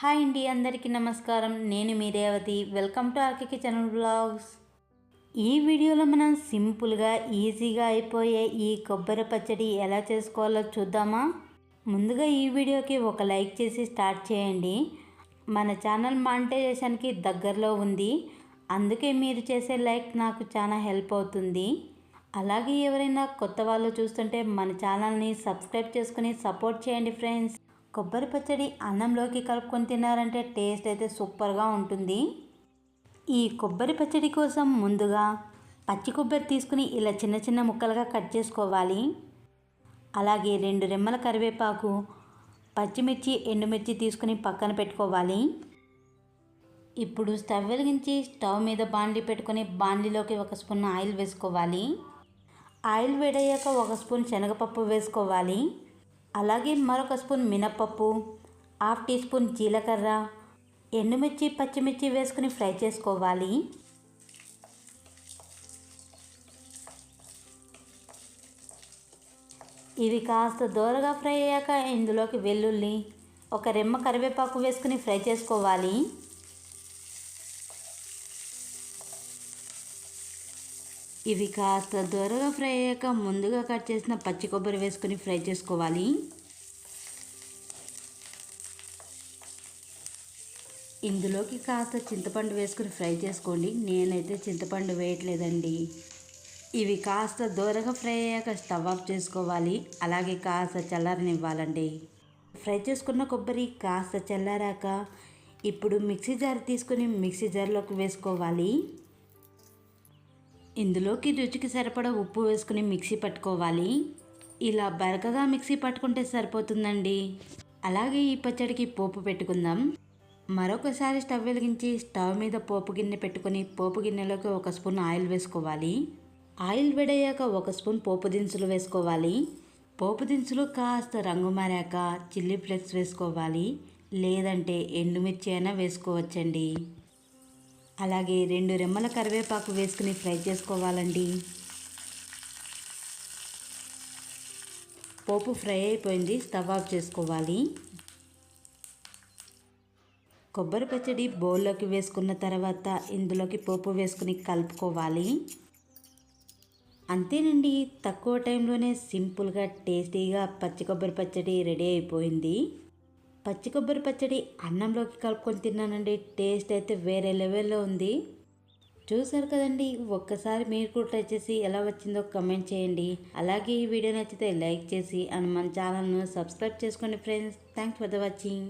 Hi అండి అందరికీ నమస్కారం. నేను మీ Revathi. Welcome to RK channel blogs. ఈ వీడియోలో మనం సింపుల్గా ఈజీగా అయిపోయే ఈ కొబ్బరి పచ్చడి ఎలా చేసుకోవాలో చూద్దామా? ముందుగా ఈ వీడియోకి ఒక లైక్ చేసి స్టార్ట్ చేయండి. మన ఛానల్ మానిటైజేషన్కి దగ్గరలో ఉంది. అందుకే మీరు చేసే లైక్ నాకు చాలా హెల్ప్ అవుతుంది. అలాగే ఎవరైనా కొత్త వాళ్ళు చూస్తుంటే మన ఛానల్ని సబ్స్క్రైబ్ చేసుకుని సపోర్ట్ చేయండి ఫ్రెండ్స్. కొబ్బరి పచ్చడి అన్నంలోకి కలుపుకొని తిన్నారంటే టేస్ట్ అయితే సూపర్గా ఉంటుంది. ఈ కొబ్బరి పచ్చడి కోసం ముందుగా పచ్చి కొబ్బరి తీసుకుని ఇలా చిన్న చిన్న ముక్కలుగా కట్ చేసుకోవాలి. అలాగే రెండు రెమ్మల కరివేపాకు పచ్చిమిర్చి ఎండుమిర్చి తీసుకుని పక్కన పెట్టుకోవాలి. ఇప్పుడు స్టవ్ వెలిగించి స్టవ్ మీద బాండి పెట్టుకొని బాండీలోకి ఒక స్పూన్ ఆయిల్ వేసుకోవాలి. ఆయిల్ వేడయ్యాక ఒక స్పూన్ శనగపప్పు వేసుకోవాలి. అలాగే మరొక స్పూన్ మినప్పప్పు హాఫ్ టీ స్పూన్ జీలకర్ర ఎండుమిర్చి పచ్చిమిర్చి వేసుకుని ఫ్రై చేసుకోవాలి. ఇవి కాస్త దూరగా ఫ్రై అయ్యాక ఇందులోకి వెల్లుల్లి ఒక రెమ్మ కరివేపాకు వేసుకుని ఫ్రై చేసుకోవాలి. ఇవి కాస్త దూరగా ఫ్రై అయ్యాక ముందుగా కట్ చేసిన పచ్చి కొబ్బరి వేసుకొని ఫ్రై చేసుకోవాలి. ఇందులోకి కాస్త చింతపండు వేసుకుని ఫ్రై చేసుకోండి. నేనైతే చింతపండు వేయట్లేదండి. ఇవి కాస్త దూరగా ఫ్రై అయ్యాక స్టవ్ ఆఫ్ చేసుకోవాలి. అలాగే కాస్త చల్లారనివ్వాలండి. ఫ్రై చేసుకున్న కొబ్బరి కాస్త చల్లారాక ఇప్పుడు మిక్సీ జార్ తీసుకుని మిక్సీ జార్లోకి వేసుకోవాలి. ఇందులోకి రుచికి సరిపడా ఉప్పు వేసుకుని మిక్సీ పట్టుకోవాలి. ఇలా బరకగా మిక్సీ పట్టుకుంటే సరిపోతుందండి. అలాగే ఈ పచ్చడికి పోపు పెట్టుకుందాం. మరొకసారి స్టవ్ వెలిగించి స్టవ్ మీద పోపు గిన్నె పెట్టుకొని పోపు గిన్నెలోకి ఒక స్పూన్ ఆయిల్ వేసుకోవాలి. ఆయిల్ వేడయ్యాక ఒక స్పూన్ పోపు దినుసులు వేసుకోవాలి. పోపు దినుసులు కాస్త రంగు మారాక చిల్లీ ఫ్లేక్స్ వేసుకోవాలి. లేదంటే ఎండుమిర్చి అయినా వేసుకోవచ్చండి. అలాగే రెండు రెమ్మల కరివేపాకు వేసుకుని ఫ్రై చేసుకోవాలండి. పోపు ఫ్రై అయిపోయింది స్టవ్ ఆఫ్ చేసుకోవాలి. కొబ్బరి పచ్చడి బౌల్లోకి వేసుకున్న తర్వాత ఇందులోకి పోపు వేసుకుని కలుపుకోవాలి. అంతేనండి తక్కువ టైంలోనే సింపుల్గా టేస్టీగా పచ్చి కొబ్బరి పచ్చడి రెడీ అయిపోయింది. పచ్చి కొబ్బరి పచ్చడి అన్నంలోకి కలుపుకొని తిన్నానండి. టేస్ట్ అయితే వేరే లెవెల్లో ఉంది. చూసారు కదండి ఒక్కసారి మీరు కూడా ట్రై చేసి ఎలా వచ్చిందో కమెంట్ చేయండి. అలాగే ఈ వీడియో నచ్చితే లైక్ చేసి అండ్ మన ఛానల్ను సబ్స్క్రైబ్ చేసుకోండి friends. Thanks for the watching.